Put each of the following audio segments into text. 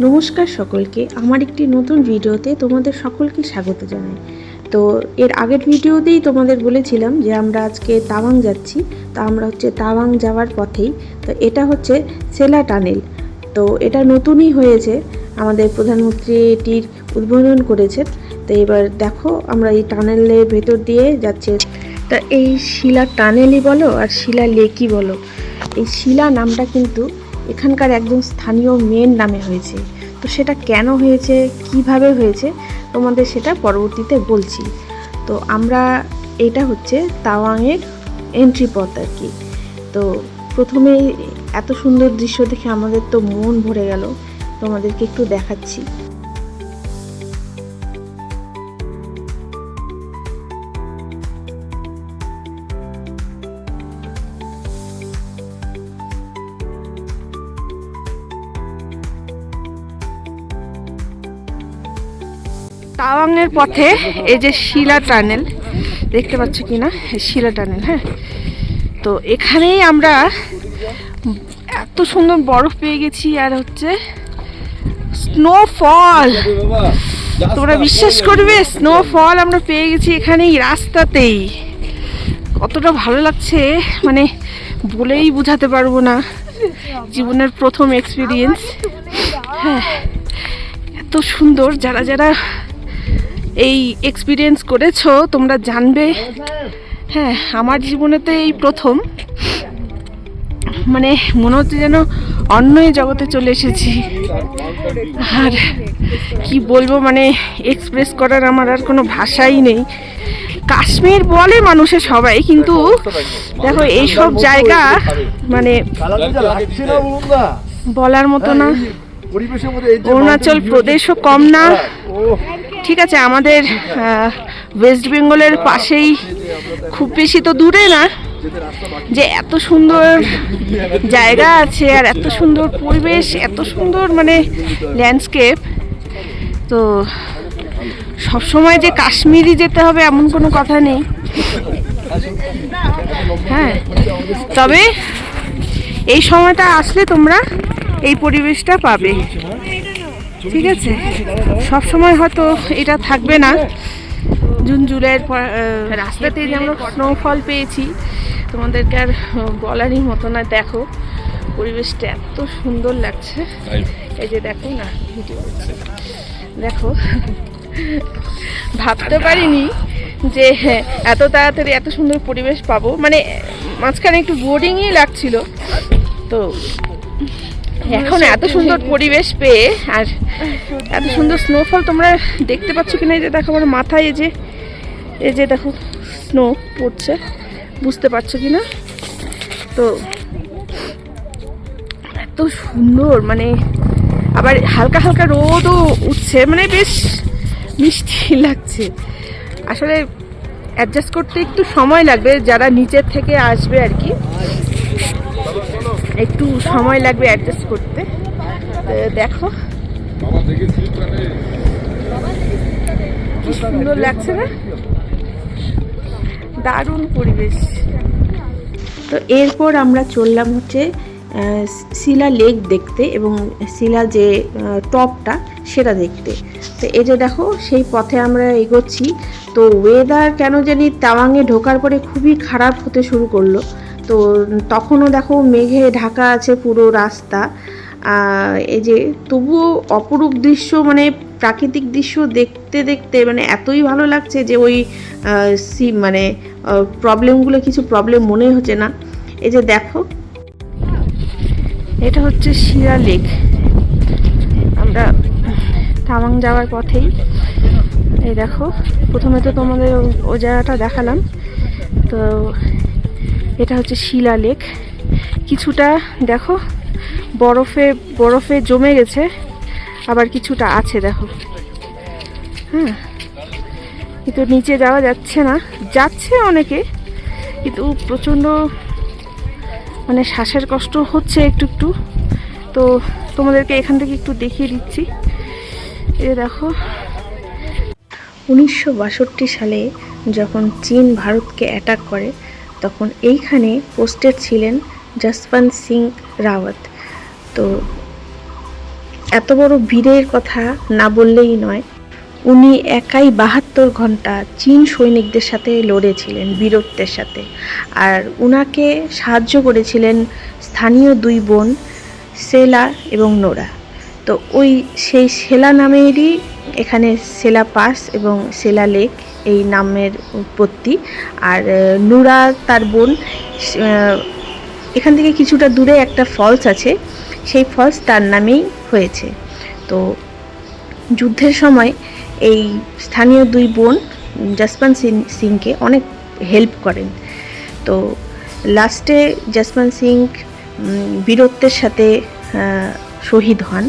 নমস্কার সকলকে। আমার একটি নতুন ভিডিওতে তোমাদের সকলকে স্বাগত জানাই। তো এর আগের ভিডিওতেই তোমাদের বলেছিলাম যে আমরা আজকে তাওয়াং যাচ্ছি। তো আমরা হচ্ছে তাওয়াং যাওয়ার পথেই। তো এটা হচ্ছে সেলা টানেল। তো এটা নতুনই হয়েছে। আমাদের প্রধানমন্ত্রী এটির উদ্বোধন করেছেন। তো এবার দেখো আমরা এই টানেলের ভেতর দিয়ে যাচ্ছে। তা এই শিলা টানেলই বলো আর শিলা লেকই বলো। এই শিলা নামটা কিন্তু এখানকার একজন স্থানীয় মেয়ের নামে হয়েছে। তো সেটা কেন হয়েছে, কীভাবে হয়েছে, তোমাদের সেটা পরবর্তীতে বলছি। তো আমরা, এটা হচ্ছে তাওয়াংয়ের এন্ট্রি পথ আর কি। তো প্রথমে এত সুন্দর দৃশ্য দেখে আমাদের তো মন ভরে গেল। তোমাদেরকে একটু দেখাচ্ছি। তাওয়াংয়ের পথে এই যে শিলা টানেল, দেখতে পাচ্ছ কি না শিলা টানেল হ্যাঁ? তো এখানেই আমরা এত সুন্দর বরফ পেয়ে গেছি, আর হচ্ছে স্নোফল তোমরা বিশ্বাস করবে স্নোফল আমরা পেয়ে গেছি এখানেই, রাস্তাতেই। কতটা ভালো লাগছে মানে বলেই বোঝাতে পারব না। জীবনের প্রথম এক্সপিরিয়েন্স হ্যাঁ এত সুন্দর, যারা যারা এই এক্সপিরিয়েন্স করেছ তোমরা জানবে। হ্যাঁ আমার জীবনেতে এই প্রথম। মানে মনে হচ্ছে যেন অন্যই জগতে চলে এসেছি। আর কি বলব মানে এক্সপ্রেস করার আমার আর কোনো ভাষাই নেই। কাশ্মীর বলে মানুষে সবাই কিন্তু দেখো এইসব জায়গা মানে বলার মতো না। অরুণাচল প্রদেশও কম না। ঠিক আছে, আমাদের ওয়েস্ট বেঙ্গলের পাশেই খুব বেশি তো দূরে না, যে এত সুন্দর জায়গা আছে আর এত সুন্দর পরিবেশ, এত সুন্দর মানে ল্যান্ডস্কেপ তো সবসময় যে কাশ্মীরি যেতে হবে এমন কোনো কথা নেই। হ্যাঁ তবে এই সময়টা আসলে তোমরা এই পরিবেশটা পাবে। ঠিক আছে? সব সময় হয়তো এটা থাকবে না। জুন জুলাইয়ের পর রাস্তাতে যে আমরা স্নোফল পেয়েছি তোমাদেরকে আর বলারই মতো না দেখো পরিবেশটা এত সুন্দর লাগছে। এই যে দেখো না ভিডিও দেখো ভাবতে পারিনি যে হ্যাঁ, এত তাড়াতাড়ি এত সুন্দর পরিবেশ পাবো। মানে মাঝখানে একটু বোর্ডিংই লাগছিল। তো এখন এত সুন্দর পরিবেশ পেয়ে আর এত সুন্দর স্নোফল তোমরা দেখতে পাচ্ছ কিনা এই যে দেখো আমার মাথায় এই যে এই যে দেখো স্নো পড়ছে বুঝতে পারছ কি না তো এত সুন্দর মানে আবার হালকা হালকা রোদও উঠছে মানে বেশ মিষ্টি লাগছে। আসলে অ্যাডজাস্ট করতে একটু সময় লাগবে যারা নিচের থেকে আসবে আর কি। একটু সময় লাগবে অ্যাডজাস্ট করতে। দেখো। কি সুন্দর লাগছে না? দারুণ পরিবেশ। তো এরপর আমরা চললাম হচ্ছে শিলা লেক দেখতে এবং শিলা যে টপটা সেটা দেখতে। তো এই যে দেখো, সেই পথে আমরা এগোচ্ছি। তো ওয়েদার কেন জানি তাওয়াংয়ে ঢোকার পরে খুবই খারাপ হতে শুরু করল। তো তখনও দেখো মেঘে ঢাকা আছে পুরো রাস্তা। এই যে তবুও অপরূপ দৃশ্য মানে প্রাকৃতিক দৃশ্য দেখতে দেখতে মানে এতই ভালো লাগছে যে ওই সি মানে প্রবলেমগুলো কিছু প্রবলেম মনে হচ্ছে না। এই যে দেখো। এটা হচ্ছে শিরা লেক। আমরা তাওয়াং যাওয়ার পথেই। এই দেখো, প্রথমে তো তোমাদের ও জায়গাটা দেখালাম। তো এটা হচ্ছে শিলা লেক। কিছুটা, দেখো, বরফে বরফে জমে গেছে, আবার কিছুটা আছে, দেখো। হ্যাঁ কিন্তু নিচে যাওয়া যাচ্ছে না। যাচ্ছে অনেকে, কিন্তু প্রচণ্ড মানে শ্বাসের কষ্ট হচ্ছে একটু একটু। তো তোমাদেরকে এখান থেকে একটু দেখিয়ে দিচ্ছি। এ দেখো। উনিশশো বাষট্টি সালে যখন চীন ভারতকে অ্যাটাক করে তখন এইখানে পোস্টেড ছিলেন জসবন্ত সিং রাওয়াত। তো এত বড় বীরের কথা না বললেই নয়, উনি একাই বাহাত্তর ঘণ্টা চীন সৈনিকদের সাথে লড়েছিলেন, বীরত্বের সাথে। আর উনাকে সাহায্য করেছিলেন স্থানীয় দুই বোন সেলা এবং নোরা। তো ওই সেই সেলা নামেরই এখানে সেলা পাস এবং সেলা লেক এই নামের উৎপত্তি। আর নুরা তার বোন এখান থেকে কিছুটা দূরে একটা ফলস আছে। সেই ফলস তার নামেই হয়েছে। তো যুদ্ধের সময় এই স্থানীয় দুই বোন জসপান সিং সিংকে অনেক হেল্প করেন। তো লাস্টে জসপান সিং বীরত্বের সাথে শহীদ হন।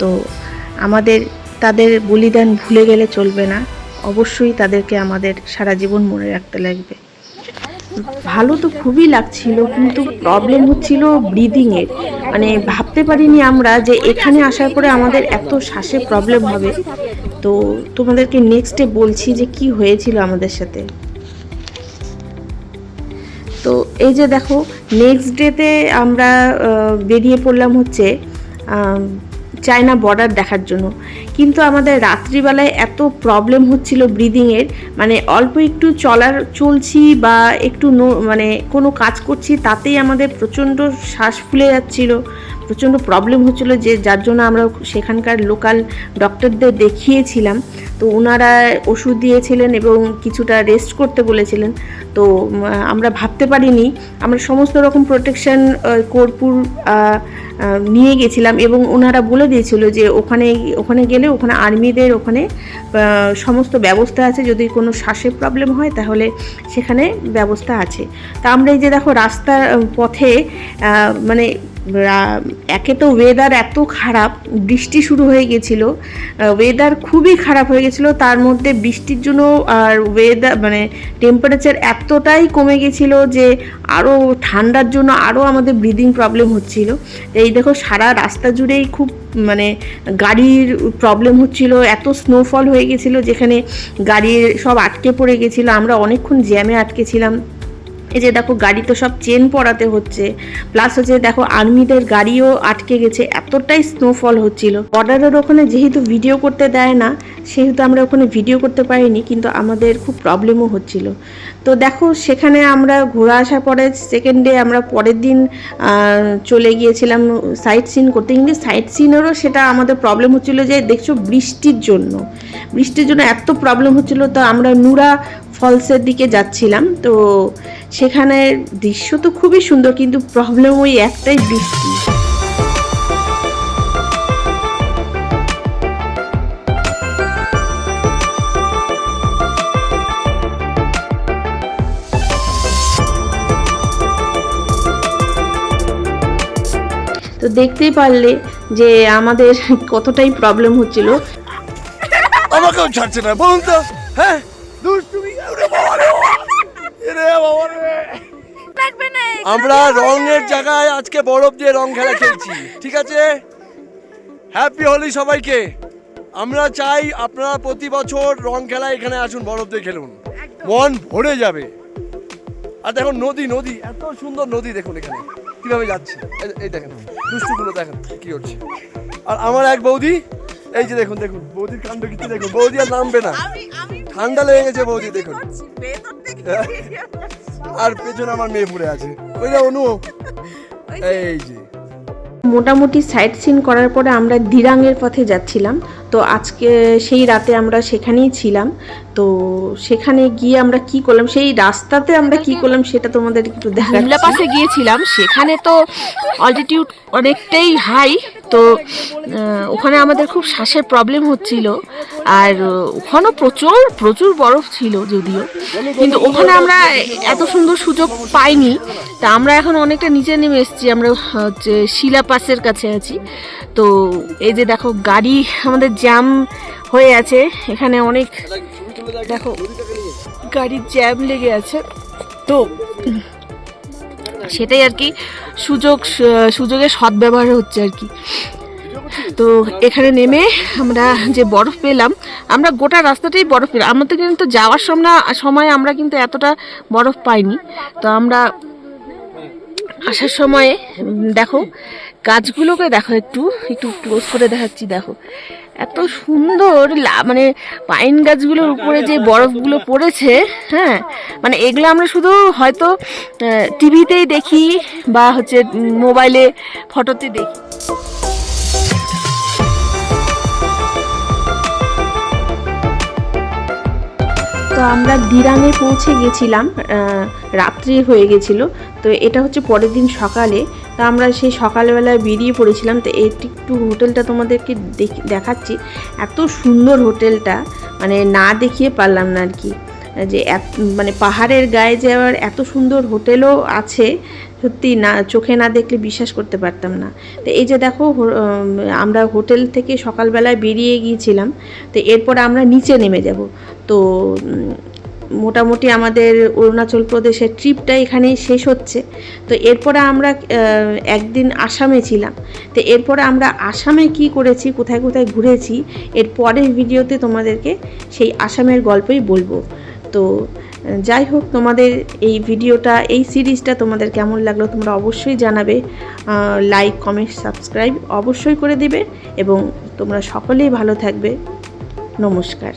তো আমাদের, তাদের বলিদান ভুলে গেলে চলবে না। অবশ্যই তাদেরকে আমাদের সারা জীবন মনে রাখতে লাগবে। ভালো তো খুবই লাগছিল, কিন্তু প্রবলেম হচ্ছিল ব্রিদিংয়ের মানে ভাবতে পারিনি আমরা যে এখানে আসার পরে আমাদের এত শ্বাসে প্রবলেম হবে। তো তোমাদেরকে নেক্সটে বলছি যে কি হয়েছিল আমাদের সাথে। তো এই যে দেখো নেক্সট ডেতে আমরা বেরিয়ে পড়লাম হচ্ছে চায়না বর্ডার দেখার জন্য। কিন্তু আমাদের রাত্রিবেলায় এত প্রবলেম হচ্ছিল ব্রিদিংয়ের মানে অল্প একটু চলার, চলছি বা একটু মানে কোনো কাজ করছি, তাতেই আমাদের প্রচণ্ড শ্বাস ফুলে যাচ্ছিল। প্রচণ্ড প্রবলেম হচ্ছিল যে যার জন্য আমরা সেখানকার লোকাল ডক্টরদের দেখিয়েছিলাম। তো ওনারা ওষুধ দিয়েছিলেন এবং কিছুটা রেস্ট করতে বলেছিলেন। তো আমরা ভাবতে পারিনি। আমরা সমস্ত রকম প্রোটেকশন কর্পূর নিয়ে গেছিলাম এবং ওনারা বলে দিয়েছিল যে ওখানে ওখানে গেলে ওখানে আর্মিদের ওখানে সমস্ত ব্যবস্থা আছে। যদি কোনো শ্বাসের প্রবলেম হয় তাহলে সেখানে ব্যবস্থা আছে। তা আমরা এই যে দেখো রাস্তার পথে মানে একে তো ওয়েদার এত খারাপ, বৃষ্টি শুরু হয়ে গেছিল। ওয়েদার খুবই খারাপ হয়ে গেছিল, তার মধ্যে বৃষ্টির জন্য আর ওয়েদার মানে টেম্পারেচার এতটাই কমে গেছিল যে আরও ঠান্ডার জন্য আরও আমাদের ব্রিদিং প্রবলেম হচ্ছিল। এই দেখো সারা রাস্তা জুড়েই খুব মানে গাড়ির প্রবলেম হচ্ছিল, এত স্নোফল হয়ে গেছিল যেখানে গাড়ির সব আটকে পড়ে গেছিল, আমরা অনেকক্ষণ জ্যামে আটকেছিলাম এই যে দেখো, গাড়ি তো সব চেন পড়াতে হচ্ছে। প্লাস হচ্ছে, দেখো, আর্মিদের গাড়িও আটকে গেছে। এতটাই স্নোফল হচ্ছিল। বর্ডারের ওখানে যেহেতু ভিডিও করতে দেয় না, সেহেতু আমরা ওখানে ভিডিও করতে পারিনি, কিন্তু আমাদের খুব প্রবলেমও হচ্ছিল। তো দেখো, সেখানে আমরা ঘোরা আসার পরে সেকেন্ড ডে আমরা পরের দিন চলে গিয়েছিলাম সাইট সিন করতে। কিন্তু সাইট সিনেরও সেটা আমাদের প্রবলেম হচ্ছিল যে, দেখছ, বৃষ্টির জন্য। বৃষ্টির জন্য এত প্রবলেম হচ্ছিল, তো আমরা নুরা ফলসের দিকে যাচ্ছিলাম। তো সেখানের দৃশ্য তো খুবই সুন্দর কিন্তু প্রবলেম ওই একটাই বৃষ্টি। তো দেখতেই পারলে যে আমাদের কতটাই প্রবলেম হচ্ছিল। আমাকেও ছাড়ছে না বলুন তো। হ্যাঁ? দুষ্টুমি ওরে বাবা রে বাবা। এরে বাবা রে। আমরা রঙের জায়গায় আজকে বরফ দিয়ে রং খেলা খেলছি ঠিক আছে? হ্যাপি হোলি সবাইকে। আমরা চাই আপনারা প্রতি বছর রং খেলা এখানে আসুন বরফ দিয়ে খেলুন। মন ভরে যাবে। আর দেখুন নদী নদী এত সুন্দর নদী দেখুন এখানে। কীভাবে যাচ্ছে। এই- দেখেন দুষ্টুগুলো দেখেন কি হচ্ছে। আর আমার এক বৌদি এই যে দেখুন দেখুন বৌদির কাণ্ড কিছু দেখুন। বৌদি আর নামবে না। ঠান্ডা লেগে গেছে বৌদি দেখুন। আর পেছনে আমার মেয়ে পড়ে আছে। ওই যে অনু। এই যে। মোটামুটি সাইট সিন করার পরে আমরা দিরাঙের পথে যাচ্ছিলাম। তো আজকে সেই রাতে আমরা সেখানেই ছিলাম। তো সেখানে গিয়ে আমরা কি করলাম সেই রাস্তাতে আমরা কি করলাম সেটা তোমাদের একটু দেখাচ্ছি। পাসে গিয়েছিলাম। সেখানে তো অল্টিটিউড অনেকটাই হাই তো ওখানে আমাদের খুব শ্বাসের প্রবলেম হচ্ছিল। আর, ওখানেও প্রচুর প্রচুর বরফ ছিল যদিও। কিন্তু ওখানে আমরা এত সুন্দর সুযোগ পাইনি। তা আমরা এখন অনেকটা নিচে নেমে এসেছি। আমরা হচ্ছে শিলা পাসের কাছে আছি। তো, এই যে দেখো, গাড়ি আমাদের জ্যাম হয়ে আছে। এখানে অনেক, দেখো, গাড়ির জ্যাম লেগে আছে। তো সেটাই আর কি সুযোগ সুযোগের সদ্ব্যবহার হচ্ছে আর কি। তো এখানে নেমে আমরা যে বরফ পেলাম, আমরা গোটা রাস্তাটাই বরফ পেলাম। আমাদের কিন্তু যাওয়ার সময় সময় আমরা কিন্তু এতটা বরফ পাইনি। তো আমরা আসার সময়ে, দেখো গাছগুলোকে দেখো একটু একটু ক্লোজ করে দেখাচ্ছি, দেখো। এত সুন্দর মানে পাইন গাছগুলোর উপরে যে বরফগুলো পড়েছে হ্যাঁ? মানে এগুলো আমরা শুধু হয়তো টিভিতেই দেখি বা হচ্ছে মোবাইলে ফটোতে দেখি। তো আমরা দিরাঙে পৌঁছে গেছিলাম রাত্রি হয়ে গেছিল। তো এটা হচ্ছে পরের দিন সকালে। তো আমরা সেই সকালবেলায় বেরিয়ে পড়েছিলাম। তো এটি একটু হোটেলটা তোমাদেরকে দেখ- দেখাচ্ছি। এত সুন্দর হোটেলটা মানে না দেখিয়ে পারলাম না আর কি। যে মানে পাহাড়ের গায়ে যাওয়ার এত সুন্দর হোটেলও আছে সত্যি না, চোখে না দেখলে বিশ্বাস করতে পারতাম না। তো এই যে দেখো আমরা হোটেল থেকে সকালবেলায় বেরিয়ে গিয়েছিলাম, তো এরপর আমরা নিচে নেমে যাব। তো মোটামুটি আমাদের অরুণাচল প্রদেশের ট্রিপটা এখানেই শেষ হচ্ছে। তো এরপরে আমরা একদিন আসামে ছিলাম। তো এরপরে আমরা আসামে কি করেছি, কোথায় কোথায় ঘুরেছি, এর পরের ভিডিওতে তোমাদেরকে সেই আসামের গল্পই বলব। তো যাই হোক, তোমাদের এই ভিডিওটা, এই সিরিজটা তোমাদের কেমন লাগল তোমরা অবশ্যই জানাবে। লাইক কমেন্ট সাবস্ক্রাইব অবশ্যই করে দিবে এবং তোমরা সকলেই ভালো থাকবে। নমস্কার।